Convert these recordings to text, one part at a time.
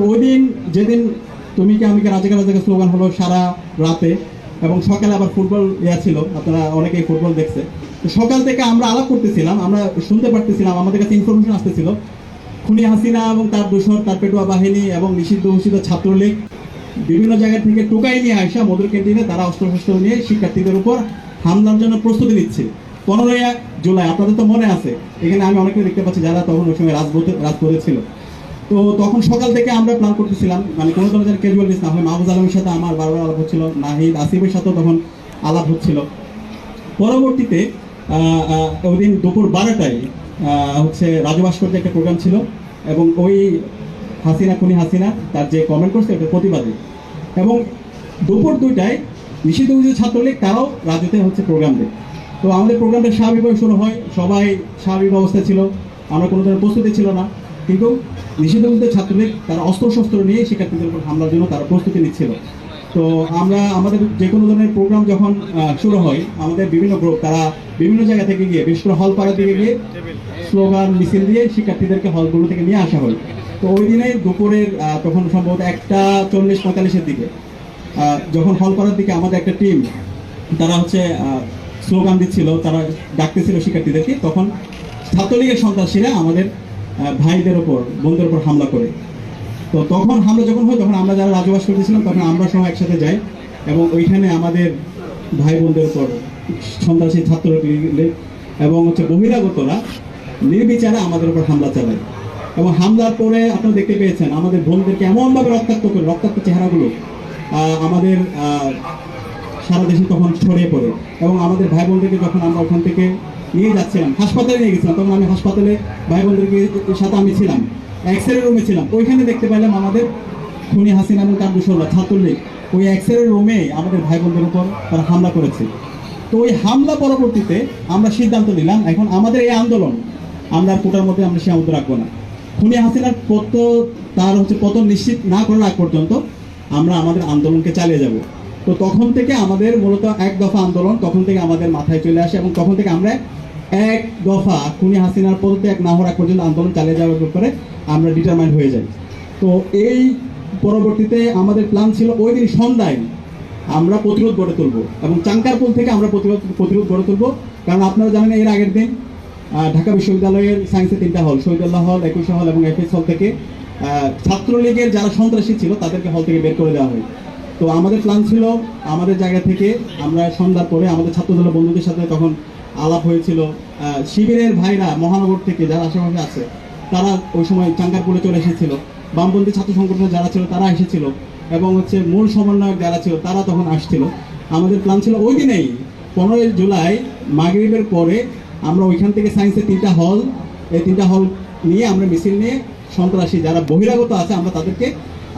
তো ওই দিন যেদিন তুমি কি, আমি রাজাকে রাজাকে স্লোগান হলো সারা রাতে, এবং সকালে আবার ফুটবল ইয়া ছিল, আপনারা অনেকেই ফুটবল দেখছে। তো সকাল থেকে আমরা আলাপ করতেছিলাম, আমরা শুনতে পারতেছিলাম, আমাদের কাছে ইনফরমেশন আসতেছিল। খুনি হাসিনা এবং তার দূষণ তার পেটুয়া বাহিনী এবং নিষিদ্ধ ঘোষিত ছাত্রলীগ বিভিন্ন জায়গা থেকে টোকাই নিয়ে আসা মধুর ক্যান্টিনে তারা অস্ত্র শস্ত্র নিয়ে শিক্ষার্থীদের উপর হামলার জন্য প্রস্তুতি নিচ্ছে। পনেরোই জুলাই, আপনাদের তো মনে আছে, এখানে আমি অনেকে দেখতে পাচ্ছি যারা তখন ওই সময় রাজপথে রাজপথে ছিল। তো তখন সকাল থেকে আমরা প্ল্যান করতেছিলাম মানে কোনো ধরনের ক্যাজুয়ালিটিস না, হয় মাহবুজ আলমের সাথে আমার বারবার আলাপ হচ্ছিল, নাহিদ আসিফের সাথেও তখন আলাপ হচ্ছিল। পরবর্তীতে ওই দিন দুপুর বারোটায় হচ্ছে রাজু ভাস্কর্যে একটা প্রোগ্রাম ছিল এবং ওই হাসিনা খুনি হাসিনা তার যে কমেন্ট করছে ওটা প্রতিবাদী। এবং দুপুর দুইটায় নিষিদ্ধ ঘোষিত ছাত্রলীগ তারাও রাজুতে হচ্ছে প্রোগ্রাম দেয়। তো আমাদের প্রোগ্রামটা স্বাভাবিকভাবে শুরু হয়, সবাই স্বাভাবিক অবস্থায় ছিল, আমরা কোনো ধরনের প্রস্তুতি ছিল না। কিন্তু ঘোষিত ছাত্রলীগ তারা অস্ত্র শস্ত্র নিয়ে শিক্ষার্থীদের উপর হামলার জন্য তারা প্রস্তুতি নিচ্ছিল। তো আমরা, আমাদের যে কোনো ধরনের প্রোগ্রাম যখন শুরু হয়, আমাদের বিভিন্ন গ্রুপ তারা বিভিন্ন জায়গা থেকে গিয়ে, বিশেষ করে হল পাড়ার দিকে গিয়ে স্লোগান মিছিল দিয়ে শিক্ষার্থীদেরকে হলগুলো থেকে নিয়ে আসা হয় তো ওই দিনে দুপুরের তখন সম্ভবত একটা চল্লিশ পঁয়তাল্লিশের দিকে যখন হল পাড়ার দিকে আমাদের একটা টিম তারা হচ্ছে স্লোগান দিচ্ছিল, তারা ডাকতেছিল শিক্ষার্থীদেরকে, তখন ছাত্রলীগের সন্ত্রাসীরা আমাদের ভাইদের ওপর, বোনদের ওপর হামলা করে। তো তখন হামলা যখন হয়, তখন আমরা যারা রাজবাস করতেছিলাম, তখন আমরা সবাই একসাথে যাই এবং ওইখানে আমাদের ভাই বোনদের উপর সন্ত্রাসী ছাত্র এবং হচ্ছে বহিরাগতরা নির্বিচারে আমাদের উপর হামলা চালায়। এবং হামলার পরে আপনারা দেখতে পেয়েছেন, আমাদের বোনদেরকে এমনভাবে রক্তাক্ত করে, রক্তাক্ত চেহারাগুলো আমাদের সারা দেশে তখন ছড়িয়ে পড়ে। এবং আমাদের ভাই বোনদেরকে যখন আমরা ওখান থেকে নিয়ে যাচ্ছিলাম। হাসপাতালে নিয়ে গেছিলাম। তখন আমি হাসপাতালে ভাই বোনদেরকে সাথে আমি ছিলাম। এক্স রে রুমে ছিলাম। ওইখানে দেখতে পেলাম আমাদের খুনি হাসিনা এবং দুশোরা ছাত্রলীগ। ওই এক্স রে রুমে আমাদের ভাই বোনদের উপর তারা হামলা করেছে। তো ওই হামলা পরবর্তীতে আমরা সিদ্ধান্ত নিলাম, এখন আমাদের এই আন্দোলন, আমরা কোটার মধ্যে আমরা সীমাবদ্ধ রাখব না। খুনি হাসিনার পত তার হচ্ছে পতন নিশ্চিত না করার আগ পর্যন্ত আমরা আমাদের আন্দোলনকে চালিয়ে যাব। তো তখন থেকে আমাদের মূলত এক দফা আন্দোলন, তখন থেকে আমাদের মাথায় চলে আসে এবং তখন থেকে আমরা এক দফা খুনি হাসিনার পদত্যাগ না হওয়ার পর্যন্ত আন্দোলন চালিয়ে যাওয়ার ব্যাপারে আমরা ডিটারমাইন্ড হয়ে যাই। তো এই পরবর্তীতে আমাদের প্ল্যান ছিল ওই দিন সন্ধ্যায় আমরা প্রতিরোধ গড়ে তুলবো এবং চাঙ্কারপুল থেকে আমরা প্রতিরোধ প্রতিরোধ গড়ে তুলবো। কারণ আপনারা জানেন এর আগের দিন ঢাকা বিশ্ববিদ্যালয়ের সায়েন্সের তিনটা হল শহীদুল্লাহ হল একুশে হল এবং এফএস হল থেকে ছাত্রলীগের যারা সন্ত্রাসী ছিল তাদেরকে হল থেকে বের করে দেওয়া হয়। তো আমাদের প্ল্যান ছিল আমাদের জায়গা থেকে আমরা সন্ধ্যার পরে আমাদের ছাত্রদলের বন্ধুদের সাথে তখন আলাপ হয়েছিল শিবিরের ভাইরা মহানগর থেকে যারা আশেপাশে আছে, তারা ওই সময় চাঙ্গারপুরে চলে এসেছিল। বামপন্থী ছাত্র সংগঠনের যারা ছিল, তারা এসেছিল। এবং হচ্ছে মূল সমন্বয়ক যারা ছিল, তারা তখন আসছিল। আমাদের প্ল্যান ছিল ওই দিনেই, পনেরোই জুলাই মাগরিবের পরে আমরা ওইখান থেকে সায়েন্সের তিনটা হল, এই তিনটা হল নিয়ে আমরা মিছিল নিয়ে সন্ত্রাসী যারা বহিরাগত আছে, আমরা তাদেরকে,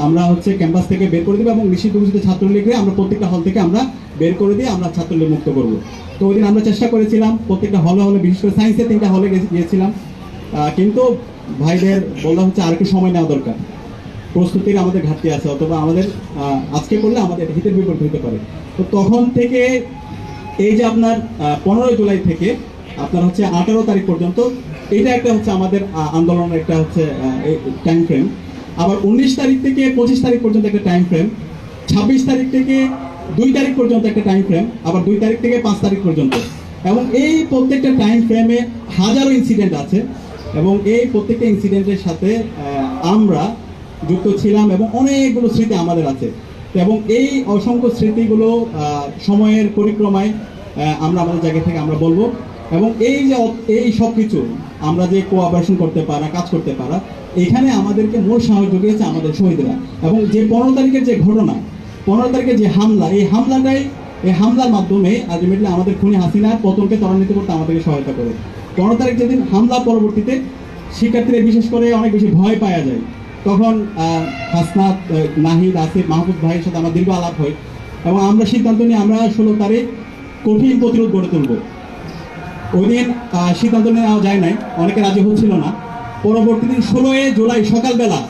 আমরা হচ্ছে ক্যাম্পাস থেকে বের করে দেবো এবং নিষিদ্ধ ঘোষিত ছাত্রলীগকে আমরা প্রত্যেকটা হল থেকে আমরা বের করে দিয়ে আমরা ছাত্রলীগ মুক্ত করব। তো ওই দিন আমরা চেষ্টা করেছিলাম, প্রত্যেকটা হলে হলে বিশেষ করে সায়েন্সের তিনটা হলে গিয়েছিলাম। কিন্তু ভাইদের বলা হচ্ছে আর একটু সময় নেওয়া দরকার। প্রস্তুতির আমাদের ঘাটতি আছে, অথবা আমাদের আজকে করলে আমাদের হিতের বিপরীত হতে পারে। তো তখন থেকে এই যে আপনার পনেরোই জুলাই থেকে আপনার হচ্ছে আঠারো তারিখ পর্যন্ত, এটা একটা হচ্ছে আমাদের আন্দোলনের একটা হচ্ছে টাইম ফ্রেম আবার উনিশ তারিখ থেকে পঁচিশ তারিখ পর্যন্ত একটা টাইম ফ্রেম ছাব্বিশ তারিখ থেকে দুই তারিখ পর্যন্ত একটা টাইম ফ্রেম আবার দুই তারিখ থেকে পাঁচ তারিখ পর্যন্ত। এবং এই প্রত্যেকটা টাইম ফ্রেমে হাজারো ইনসিডেন্ট আছে এবং এই প্রত্যেকটা ইনসিডেন্টের সাথে আমরা যুক্ত ছিলাম এবং অনেকগুলো স্মৃতি আমাদের আছে। এবং এই অসংখ্য স্মৃতিগুলো সময়ের পরিক্রমায় আমরা আমাদের জায়গা থেকে আমরা বলব। এবং এই যে এই সব কিছু আমরা যে কোঅপারেশন করতে পারা, কাজ করতে পারা, এখানে আমাদেরকে মূল সাহস জুগিয়েছে আমাদের শহীদরা। এবং যে পনেরো তারিখের যে ঘটনা পনেরো তারিখের যে হামলা, এই হামলাটাই, এই হামলার মাধ্যমে আলটিমেটলি আমাদের খুনি হাসিনার পতনকে ত্বরান্বিত করতে আমাদেরকে সহায়তা করে। পনেরো তারিখ যেদিন হামলা পরবর্তীতে শিক্ষার্থীরা বিশেষ করে অনেক বেশি ভয় পাওয়া যায়। তখন হাসনাত নাহিদ, আসিফ মাহবুব ভাইয়ের সাথে আমার দীর্ঘ আলাপ হয় এবং আমরা সিদ্ধান্ত নিয়ে আমরা ষোলো তারিখ কঠিন প্রতিরোধ গড়ে তুলব। ওই দিন সিদ্ধান্ত নেওয়া যায় নাই, অনেকে রাজি হচ্ছিল না। পরবর্তী দিন ষোলোই জুলাই সকালবেলা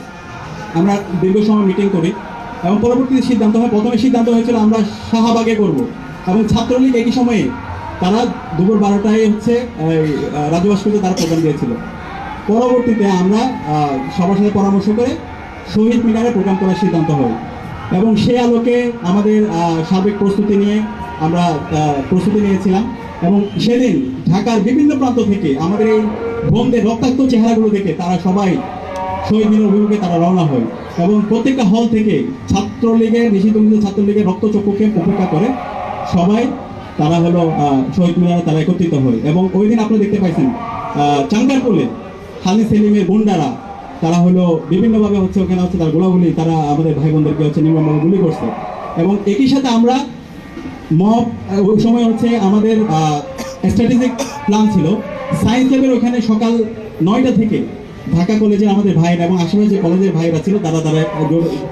আমরা দীর্ঘ সময় মিটিং করি। এবং পরবর্তীতে সিদ্ধান্ত হয়, প্রথমে সিদ্ধান্ত হয়েছিল আমরা শাহবাগে করব। এবং ছাত্রলীগ একই সময়ে তারা দুপুর বারোটায় হচ্ছে রাজু তারা প্রোগ্রাম দিয়েছিল। পরবর্তীতে আমরা সবার সাথে পরামর্শ করে শহীদ মিনারে প্রোগ্রাম করার সিদ্ধান্ত হয়। এবং সে আলোকে আমাদের সাবেক প্রস্তুতি নিয়ে আমরা প্রস্তুতি নিয়েছিলাম। এবং সেদিন ঢাকার বিভিন্ন প্রান্ত থেকে আমাদের এই বোনদের রক্তাক্ত চেহারাগুলো দেখে তারা সবাই শহীদ মিনার অভিমুখে তারা রওনা হয় এবং প্রত্যেকটা হল থেকে ছাত্রলীগের নিষিদ্ধ ছাত্রলীগের রক্তচক্ষুকে উপেক্ষা করে সবাই তারা হলো শহীদ মিনারে তারা একত্রিত হয় এবং ওই দিন আপনি দেখতে পাইছেন চাঙ্গারপুলে হালি সেলিমের গুন্ডারা, তারা হলো বিভিন্নভাবে হচ্ছে ওখানে হচ্ছে তার গোলাগুলি, তারা আমাদের ভাই বোনদেরকে হচ্ছে নির্মমভাবে গুলি করছে এবং একই সাথে আমরা মব ওই সময় হচ্ছে আমাদের স্ট্র্যাটেজিক প্ল্যান ছিল। সায়েন্স ল্যাবের ওখানে সকাল নয়টা থেকে ঢাকা কলেজে আমাদের ভাইরা এবং আশেপাশে কলেজের ভাইরা ছিল, তারা তারা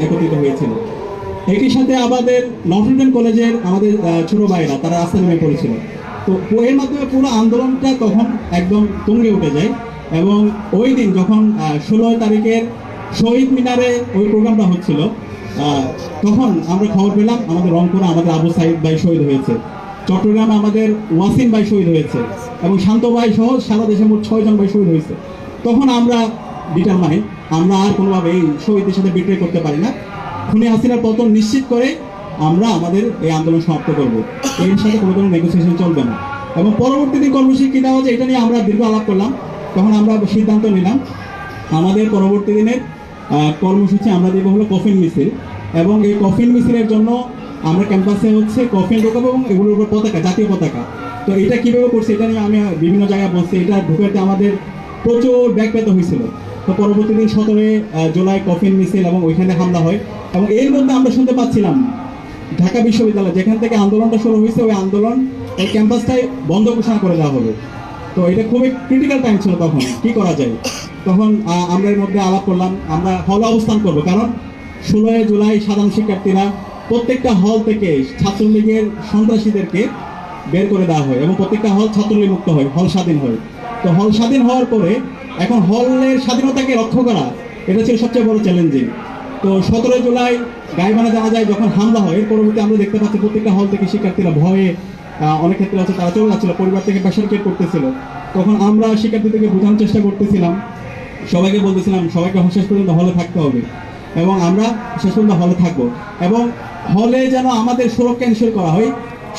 একত্রিত হয়েছিল। একই সাথে আমাদের নটরডেম কলেজের আমাদের ছোট ভাইরা তারা রাস্তা নেমে পড়েছিল। তো এর মাধ্যমে পুরো আন্দোলনটা তখন একদম তুঙ্গে উঠে যায় এবং ওই দিন যখন ষোলো তারিখের শহীদ মিনারে ওই প্রোগ্রামটা হচ্ছিল তখন আমরা খবর পেলাম, আমাদের রংপুরে আমাদের আবু সাইদ ভাই শহীদ হয়েছে, চট্টগ্রামে আমাদের ওয়াসিম ভাই শহীদ হয়েছে এবং শান্ত ভাই সহ সারা দেশে মোট ছয়জন ভাই শহীদ হয়েছে। তখন আমরা ডিটারমাইন আমরা আর কোনোভাবে এই শহীদদের সাথে বিক্রয় করতে পারি না। খুনি হাসিনার পতন নিশ্চিত করে আমরা আমাদের এই আন্দোলন সমাপ্ত করব। এর সাথে কোনো ধরনের নেগোসিয়েশন চলবে না। এবং পরবর্তী দিন কর্মসূচি কী দেওয়া হচ্ছে এটা নিয়ে আমরা দীর্ঘ আলাপ করলাম। তখন আমরা সিদ্ধান্ত নিলাম, আমাদের পরবর্তী দিনের কর্মসূচি আমরা দেবো হলো কফিন মিছিল এবং এই কফিন মিছিলের জন্য আমরা ক্যাম্পাসে হচ্ছে কফিন ঢোকাবো এবং এগুলোর উপর পতাকা, জাতীয় পতাকা। তো এটা কীভাবে করছি, এটা নিয়ে আমি বিভিন্ন জায়গায় বলছি এটা ঢুকাতে আমাদের প্রচুর ব্যাগ হয়েছিল। তো পরবর্তী দিন সতেরোই জুলাই কফিন মিছিল এবং ওইখানে হামলা হয়। এবং এর মধ্যে আমরা শুনতে পাচ্ছিলাম, ঢাকা বিশ্ববিদ্যালয় যেখান থেকে আন্দোলনটা শুরু হয়েছে, ওই আন্দোলন এই ক্যাম্পাসটাই বন্ধ ঘোষণা করে দেওয়া হবে তো এটা খুবই ক্রিটিক্যাল টাইম ছিল তখন, কি করা যায়? তখন আমরা এর মধ্যে আলাপ করলাম, আমরা হলে অবস্থান করব। কারণ ষোলোই জুলাই সাধারণ শিক্ষার্থীরা প্রত্যেকটা হল থেকে ছাত্রলীগের সন্ত্রাসীদেরকে বের করে দেওয়া হয় এবং প্রত্যেকটা হল ছাত্রলীগ মুক্ত হয়, হল স্বাধীন হয়। তো হল স্বাধীন হওয়ার পরে এখন হলের স্বাধীনতাকে রক্ষা করা, এটা ছিল সবচেয়ে বড় চ্যালেঞ্জিং তো সতেরোই জুলাই গাইবানা জানা যায় যখন হামলা হয়, এর পরবর্তী আমরা দেখতে পাচ্ছি প্রত্যেকটা হল থেকে শিক্ষার্থীরা ভয়ে অনেক ক্ষেত্রে হচ্ছে তারা চলে যাচ্ছিল, পরিবার থেকে প্রেশার কেট করতেছিল। তখন আমরা শিক্ষার্থীদেরকে বোঝানোর চেষ্টা করতেছিলাম, সবাইকে বলতেছিলাম, সবাইকে শেষ পর্যন্ত হলে থাকতে হবে। এবং আমরা শেষ পর্যন্ত হলে থাকব। এবং হলে যেন আমাদের সুরক্ষা এনশিওর করা হয়,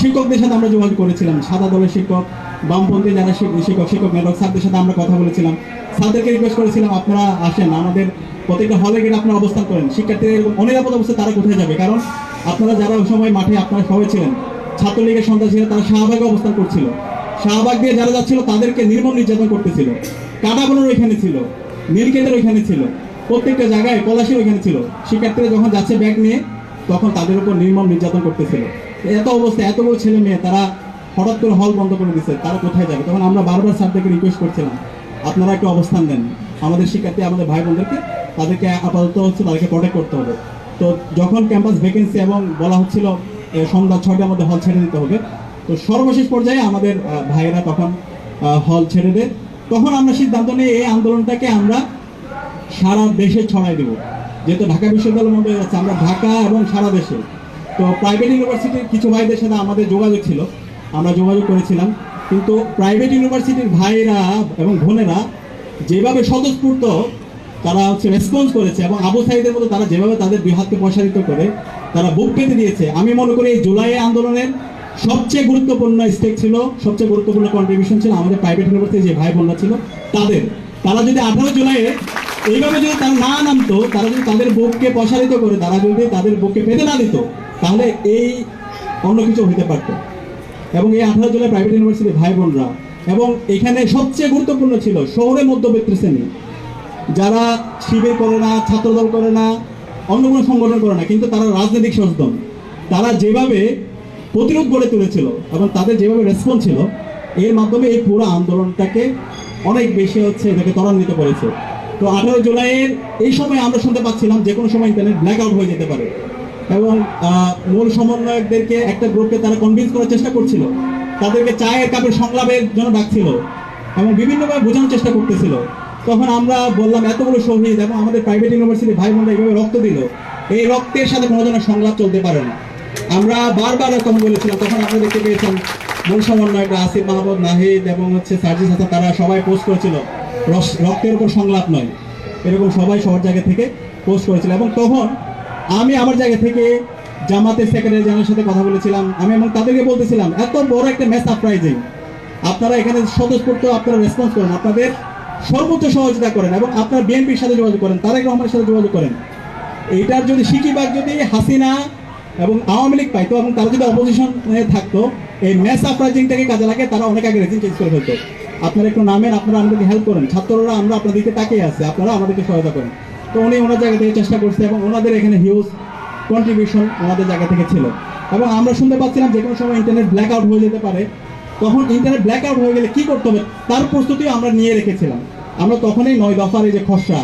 শিক্ষকদের সাথে আমরা যোগাযোগ করেছিলাম, সাদা দলের শিক্ষক বামপন্থী যারা শিক- শিক্ষক শিক্ষক নেটওয়ার্ক স্যারদের সাথে আমরা কথা বলেছিলাম। স্যারদেরকে রিকোয়েস্ট করেছিলাম, আপনারা আসেন, আমাদের প্রত্যেকটা হলে গেলে আপনারা অবস্থান করেন। শিক্ষার্থীদের অনিরাপদ অবস্থায় তারা কোথায় যাবে? কারণ আপনারা যারা ওই সময় মাঠে আপনারা সবাই ছিলেন, ছাত্রলীগের সন্ত্রাসীরা তারা শাহবাগে অবস্থান করছিল। শাহবাগ দিয়ে যারা যাচ্ছিল, তাদেরকে নির্মম নির্যাতন করতেছিল। কাটাবনের ওইখানে ছিল নীলকেন্দ্রের ওইখানে ছিল, প্রত্যেকটা জায়গায় পলাশির ওইখানে ছিল। শিক্ষার্থীরা যখন যাচ্ছে ব্যাগ নিয়ে, তখন তাদের উপর নির্মম নির্যাতন করতেছিল। এত অবস্থা এতগুলো ছেলে মেয়ে তারা হঠাৎ করে হল বন্ধ করে দিচ্ছে তারা কোথায় যাবে? তখন আমরা বারবার স্যারদেরকে রিকোয়েস্ট করছিলাম, আপনারা একটু অবস্থান দেন। আমাদের শিক্ষার্থী, আমাদের ভাই বোনদেরকে তাদেরকে আপাতত হচ্ছে তাদেরকে প্রোটেক্ট করতে হবে। তো যখন ক্যাম্পাস ভ্যাকেন্সি এবং বলা হচ্ছিল সন্ধ্যা ছয়টার মধ্যে হল ছেড়ে দিতে হবে, তো সর্বশেষ পর্যায়ে আমাদের ভাইয়েরা তখন হল ছেড়ে দেয়। তখন আমরা সিদ্ধান্ত নিই, এই আন্দোলনটাকে আমরা সারা দেশে ছড়াই দেব। যেহেতু ঢাকা বিশ্ববিদ্যালয়ের মধ্যে যাচ্ছে আমরা ঢাকা এবং সারা দেশে। তো প্রাইভেট ইউনিভার্সিটির কিছু ভাইদের সাথে আমাদের যোগাযোগ ছিল। আমরা যোগাযোগ করেছিলাম। কিন্তু প্রাইভেট ইউনিভার্সিটির ভাইরা এবং বোনেরা যেভাবে স্বতঃস্ফূর্ত তারা হচ্ছে রেসপন্স করেছে এবং আবু সাইদের মতো তারা যেভাবে তাদের দুই প্রসারিত করে তারা বুক পেতে দিয়েছে, আমি মনে করি এই জুলাই আন্দোলনের সবচেয়ে গুরুত্বপূর্ণ স্টেক ছিল, সবচেয়ে গুরুত্বপূর্ণ কন্ট্রিবিউশন ছিল আমাদের প্রাইভেট ইউনিভার্সিটি যে ভাই বোনরা ছিল, তাদের। তারা যদি আঠারো জুলাইয়ে এইভাবে যদি তারা না নামতো, তারা যদি তাদের বুককে প্রসারিত করে, তারা যদি তাদের বুককে পেতে না দিত, তাহলে এই অন্য কিছু হইতে পারতো। এবং এই আঠারো জুলাই প্রাইভেট ইউনিভার্সিটির ভাই বোনরা এবং এখানে সবচেয়ে গুরুত্বপূর্ণ ছিল শহরে মধ্যবিত্ত শ্রেণি। যারা শিবির করে না, ছাত্রদল করে না, অন্য কোনো সংগঠন করে না, কিন্তু তারা রাজনৈতিক সচেতন। তারা যেভাবে প্রতিরোধ গড়ে তুলেছিল এবং তাদের যেভাবে রেসপন্স ছিল, এর মাধ্যমে এই পুরো আন্দোলনটাকে অনেক বেশি হচ্ছে এটাকে ত্বরান্বিত করেছে। তো আঠারো জুলাইয়ের এই সময় আমরা শুনতে পাচ্ছিলাম যে কোনো সময় ইন্টারনেট ব্ল্যাক আউট হয়ে যেতে পারে। এবং মূল সমন্বয়কদেরকে একটা গ্রুপকে তারা কনভিন্স করার চেষ্টা করছিল। তাদেরকে চায়ের কাপের সংলাপের জন্য ডাকছিল এবং বিভিন্নভাবে বোঝানোর চেষ্টা করতেছিল। তখন আমরা বললাম, এতগুলো শহীদ এবং আমাদের প্রাইভেট ইউনিভার্সিটি ভাই বোনরা এইভাবে রক্ত দিল। এই রক্তের সাথে কোনো ধরনের সংলাপ চলতে পারে না। আমরা বারবার তখন বলেছিলাম। তখন আপনারা দেখতে পেয়েছেন, মূল সমন্বয়করা আসিফ মাহমুদ, নাহিদ এবং হচ্ছে সার্জিস হাসান, তারা সবাই পোস্ট করেছিল। রক্তের উপর সংলাপ নয়। এরকম সবাই সবার জায়গা থেকে পোস্ট করেছিল। এবং তখন আমি আমার জায়গা থেকে জামাতের সেক্রেটারি জেনারেলের সাথে কথা বলেছিলাম। আমি এবং তাদেরকে বলতেছিলাম, এত বড় একটা ম্যাচ সারপ্রাইজিং আপনারা এখানে স্বতঃস্ফূর্ত আপনারা রেসপন্স করেন, আপনাদের সর্বোচ্চ সহযোগিতা করেন এবং আপনারা বিএনপির সাথে যোগাযোগ করেন, তারেক রহমানের সাথে যোগাযোগ করেন। এইটার যদি সিকিবাগ, যদি হাসিনা এবং আওয়ামী লীগ পাইতো এবং তারা যদি অপোজিশন থাকতো, এই ম্যাচ সারপ্রাইজিংটাকে কাজে লাগে তারা অনেক আগে রেজিং চেঞ্জ করে ফেলতো। আপনারা একটু নামেন, আপনারা আমাদেরকে হেল্প করেন। ছাত্ররা আমরা আপনাদেরকে তাকিয়ে আছে আপনারা আমাদেরকে সহায়তা করেন। তো উনি ওনার জায়গা থেকে চেষ্টা করছে এবং ওনাদের এখানে হিউজ কন্ট্রিবিউশন ওনাদের জায়গা থেকে ছিল। এবং আমরা শুনতে পাচ্ছিলাম যে কোনো সময় ইন্টারনেট ব্ল্যাক আউট হয়ে যেতে পারে। তখন ইন্টারনেট ব্ল্যাক আউট হয়ে গেলে কি করতে হবে? তার প্রস্তুতি আমরা নিয়ে রেখেছিলাম। আমরা তখনই নয় দফার এই যে খসড়া,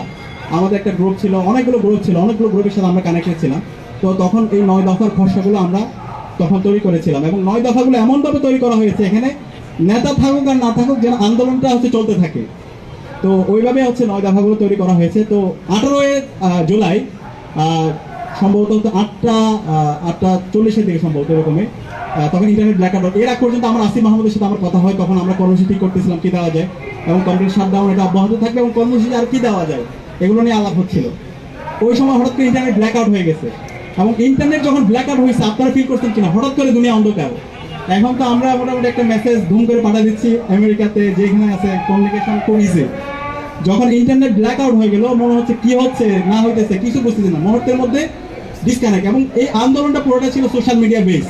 আমাদের একটা গ্রুপ ছিল, অনেকগুলো গ্রুপ ছিল, অনেকগুলো গ্রুপের সাথে আমরা কানেক্টেড ছিলাম। তো তখন এই নয় দফার খসড়াগুলো আমরা তখন তৈরি করেছিলাম এবং নয় দফাগুলো এমনভাবে তৈরি করা হয়েছে, এখানে নেতা থাকুক আর না থাকুক যেন আন্দোলনটা হচ্ছে চলতে থাকে। তো ওইভাবে হচ্ছে নয় দফাগুলো তৈরি করা হয়েছে। তো আঠারোই জুলাই সম্ভবত আটটা আটটা চল্লিশের দিকে সম্ভবত এরকমই। তখন ইন্টারনেট ব্ল্যাক আউট এর আগ পর্যন্ত আমার আসিফ মাহমুদের সাথে আমার কথা হয় তখন আমরা কর্মসূচি করতেছিলাম, কি দেওয়া যায়, এবং কমপ্লিট শাটডাউন এটা অব্যাহত থাকবে, এবং কর্মসূচি আর কি দেওয়া যায়, এগুলো নিয়ে আলাপ হচ্ছিল। ওই সময় হঠাৎ করে ইন্টারনেট ব্ল্যাক আউট হয়ে গেছে, এবং ইন্টারনেট যখন ব্ল্যাক আউট হয়েছে, আপনারা ফিল করছেন কিনা? হঠাৎ করে দুনিয়া অন্ধকার। এখন তো আমরা মোটামুটি একটা মেসেজ ধুম করে পাঠা দিচ্ছি, আমেরিকাতে যেখানে আছে কমিউনিকেশন খুব যখন ইন্টারনেট ব্ল্যাক আউট হয়ে গেল, মনে হচ্ছে কি হচ্ছে, না হইতেছে, কিছু বুঝতেছি না। মুহূর্তের মধ্যে ডিসকানেক্ট এবং এই আন্দোলনটা পুরোটা ছিল সোশ্যাল মিডিয়া বেস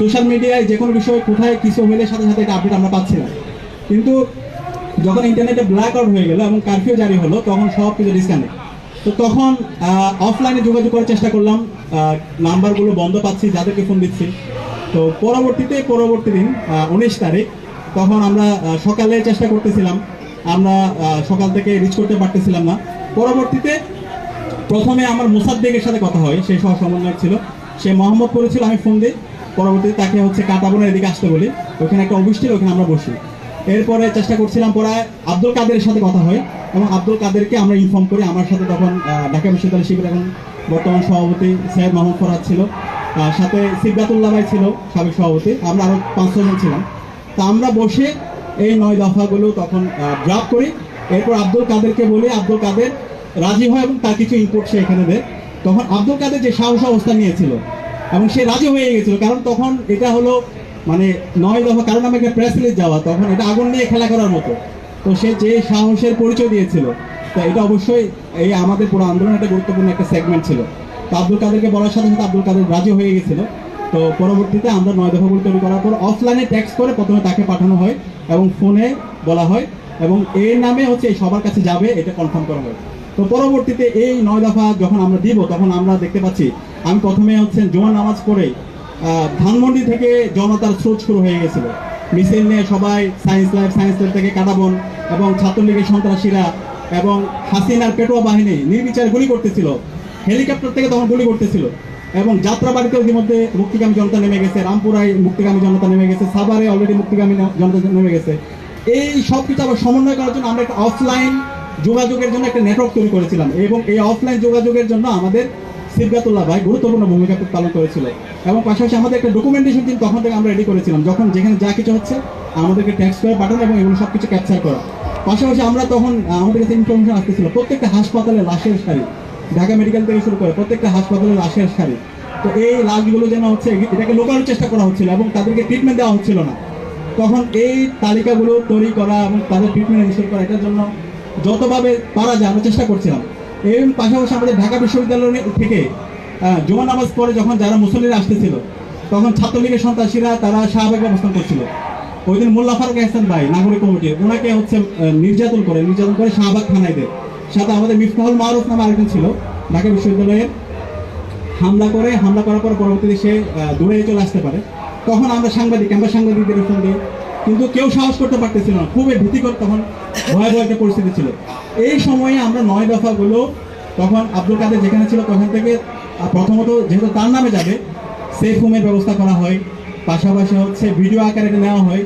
সোশ্যাল মিডিয়ায় যে কোনো বিষয়ে কোথায় কিছু হলে সাথে সাথে এটা আপডেট আমরা পাচ্ছি না। কিন্তু যখন ইন্টারনেটে ব্ল্যাক আউট হয়ে গেল এবং কারফিউ জারি হলো, তখন সব কিছু ডিসকানেক্ট তো তখন অফলাইনে যোগাযোগ করার চেষ্টা করলাম। নাম্বারগুলো বন্ধ পাচ্ছি, যাদেরকে ফোন দিচ্ছি। তো পরবর্তীতে, পরবর্তী দিন উনিশ তারিখ, তখন আমরা সকালে চেষ্টা করতেছিলাম। আমরা সকাল থেকে রিচ করতে পারতেছিলাম না। পরবর্তীতে প্রথমে আমার মুসাদ্দেকের সাথে কথা হয় সেই সহ সমন্বয়ক ছিল। সে মোহাম্মদ করেছিল আমি ফোন দিই। পরবর্তীতে তাকে হচ্ছে কাটাবনের এদিকে আসতে বলি। ওখানে একটা অফিস ছিল, ওখানে আমরা বসি। এরপরে চেষ্টা করছিলাম পরে আব্দুল কাদেরের সাথে কথা হয় এবং আব্দুল কাদেরকে আমরা ইনফর্ম করি। আমার সাথে তখন ঢাকা বিশ্ববিদ্যালয় শিবির এখন বর্তমান সভাপতি সৈয়দ মোহাম্মদ ফরাদ ছিল। সাথে সিদ্ধাতুল্লাহ ভাই ছিল, সাবেক সভাপতি। আমরা আরও পাঁচ ছজন ছিলাম। তা আমরা বসে এই নয় দফাগুলো তখন ড্রাফট করি। এরপর আব্দুল কাদেরকে বলি, আব্দুল কাদের রাজি হয় এবং তার কিছু ইনপুট সে এখানে দেয়। তখন আব্দুল কাদের যে সাহস অবস্থা নিয়েছিল এবং সে রাজি হয়ে গেছিল, কারণ তখন এটা হলো মানে নয় দফা, কারণ আমি একটা প্রেস রিলিজ যাওয়া, তখন এটা আগুন নিয়ে খেলা করার মতো। তো সে যে সাহসের পরিচয় দিয়েছিল, তা এটা অবশ্যই এই আমাদের পুরো আন্দোলনের একটা গুরুত্বপূর্ণ একটা সেগমেন্ট ছিল। তো আব্দুল কাদেরকে বলার সাথে সাথে আব্দুল কাদের রাজি হয়ে গেছিল। তো পরবর্তীতে আমরা নয় দফাগুলো তৈরি করার পর অফলাইনে ট্যাক্স করে প্রথমে তাকে পাঠানো হয় এবং ফোনে বলা হয় এবং এর নামে হচ্ছে সবার কাছে যাবে এটা কনফার্ম করা হয়। তো পরবর্তীতে এই নয় দফা যখন আমরা দিব তখন আমরা দেখতে পাচ্ছি আমি প্রথমে হচ্ছে জোয়ার নামাজ আহ, ধানমন্ডি থেকে জনতার স্রোত শুরু হয়ে গেছিল। মিছিল নিয়ে সবাই সায়েন্স ল্যাব সায়েন্স ল্যাব থেকে কাটাবন এবং ছাত্রলীগের সন্ত্রাসীরা এবং হাসিনার পেটোয়া বাহিনী নির্বিচার গুলি করতেছিল। হেলিকপ্টার থেকে তখন গুলি করতেছিল। এবং যাত্রাবাড়িতে ইতিমধ্যে মুক্তিগামী জনতা নেমে গেছে, রামপুরায় মুক্তিগামী জনতা নেমে গেছে, সাভারে অলরেডি মুক্তিগামী জনতা নেমে গেছে। এই সব কিছু আবার সমন্বয় করার জন্য আমরা একটা অফলাইন যোগাযোগের জন্য একটা নেটওয়ার্ক তৈরি করেছিলাম এবং এই অফলাইন যোগাযোগের জন্য আমাদের সিদ্ধাতুল্লাহ ভাই গুরুত্বপূর্ণ ভূমিকা পালন করেছিল। এবং পাশাপাশি আমাদের একটা ডকুমেন্টেশন টিম তখন থেকে আমরা রেডি করেছিলাম, যখন যেখানে যা কিছু হচ্ছে আমাদেরকে ট্যাক্স করে পাঠানো এবং এগুলো সব কিছু ক্যাপচার করা। পাশাপাশি আমরা তখন, আমাদের কাছে ইনফরমেশন আসতেছিল, প্রত্যেকটা হাসপাতালে লাশের সারি। ঢাকা মেডিকেল থেকে শুরু করে প্রত্যেকটা হাসপাতালে লাশের সারি। তো এই লাশগুলো যেন হচ্ছে, এটাকে লোকানোর চেষ্টা করা হচ্ছিল এবং তাদেরকে ট্রিটমেন্ট দেওয়া হচ্ছিল না। তখন এই তালিকাগুলো তৈরি করা এবং তাদের ট্রিটমেন্ট ইনস্টল করা, এটার জন্য যতভাবে পারা যায় আমরা চেষ্টা করছিলাম। এর পাশাপাশি আমাদের ঢাকা বিশ্ববিদ্যালয় থেকে জুমা নামাজ পরে যখন যারা মুসল্লিরা আসতেছিল, তখন ছাত্রলীগের সন্ত্রাসীরা তারা শাহবাগে অবস্থান করছিল। ওই দিন মোল্লা ফারুক এহসান ভাই, নাগরিক কমিটি ওনাকে হচ্ছে নির্যাতন করে নির্যাতন করে শাহবাগ থানায় দেয়। সাথে আমাদের মিফতাহুল মারুফ নামে আরেকজন ছিল, ঢাকা বিশ্ববিদ্যালয়ের হামলা করে, হামলা করার পর পরবর্তীতে সে দূরে চলে আসতে পারে। তখন আমরা সাংবাদিক, আমরা সাংবাদিকদের দিই কিন্তু কেউ সাহস করতে পারতেছিল না। খুবই ভীতিকর তখন ভয়াবহ একটা পরিস্থিতি ছিল। এই সময়ে আমরা নয় দফাগুলো তখন আব্দুল কাদের যেখানে ছিল তখন থেকে প্রথমত যেহেতু তার নামে যাবে সেফ হোমের ব্যবস্থা করা হয়। পাশাপাশি হচ্ছে ভিডিও আকারে নেওয়া হয়।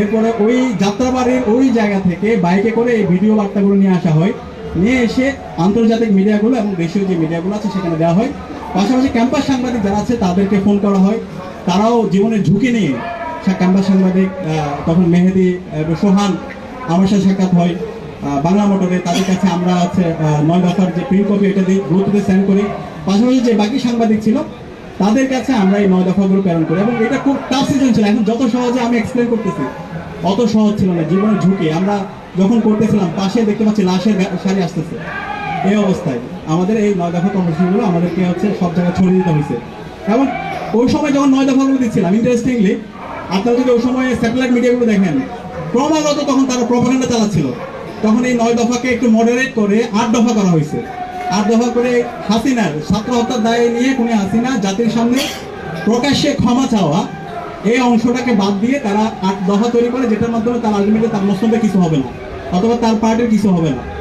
এরপরে ওই যাত্রাবাড়ির ওই জায়গা থেকে বাইকে করে এই ভিডিও বার্তাগুলো নিয়ে আসা হয়। নিয়ে এসে আন্তর্জাতিক মিডিয়াগুলো এবং দেশীয় যে মিডিয়াগুলো আছে সেখানে দেওয়া হয়। পাশাপাশি ক্যাম্পাস সাংবাদিক যারা আছে তাদেরকে ফোন করা হয়। তারাও জীবনের ঝুঁকি নিয়ে ক্যাম্পাস সাংবাদিক তখন মেহেদি সোহান আমার সাথে সাক্ষাৎ হয়। বাংলা মোটরে তাদের কাছে আমরা আহ, নয় দফার যে প্রিন্ট কপি এটা দিই গ্রুপে সেন্ড করি। পাশাপাশি যে বাকি সাংবাদিক ছিল তাদের কাছে আমরা এই নয় দফাগুলো প্রেরণ করি এবং এটা খুব টাফ সিজন ছিল। এখন যত সহজে আমি এক্সপ্লেন করতেছি অত সহজ ছিল না। জীবনের ঝুঁকি। আমরা যখন করতেছিলাম, পাশে দেখতে পাচ্ছি লাশের সারি আসতেছে। এই অবস্থায় আমাদের এই নয় দফা কর্মসূচিগুলো আমাদেরকে হচ্ছে সব জায়গায় ছড়িয়ে দিতে হয়েছে। এবং ওই সময় যখন নয় দফাগুলো দিচ্ছিলাম ইন্টারেস্টিংলি আপনারা যদি ওই সময় স্যাটেলাইট মিডিয়াগুলো দেখেন, ক্রমাগত তখন তারা প্রপাগান্ডা চালাচ্ছিল। তখন এই নয় দফাকে একটু মডারেট করে আট দফা করা হয়েছে। আট দফা করে হাসিনার ছাত্র হত্যার দায় নিয়ে কোন হাসিনা জাতির সামনে প্রকাশ্যে ক্ষমা চাওয়া এই অংশটাকে বাদ দিয়ে তারা আট দফা তৈরি করে, যেটার মাধ্যমে তার আলটিমেটলি তার মসনদে কিছু হবে না, অথবা তার পার্টির কিছু হবে না।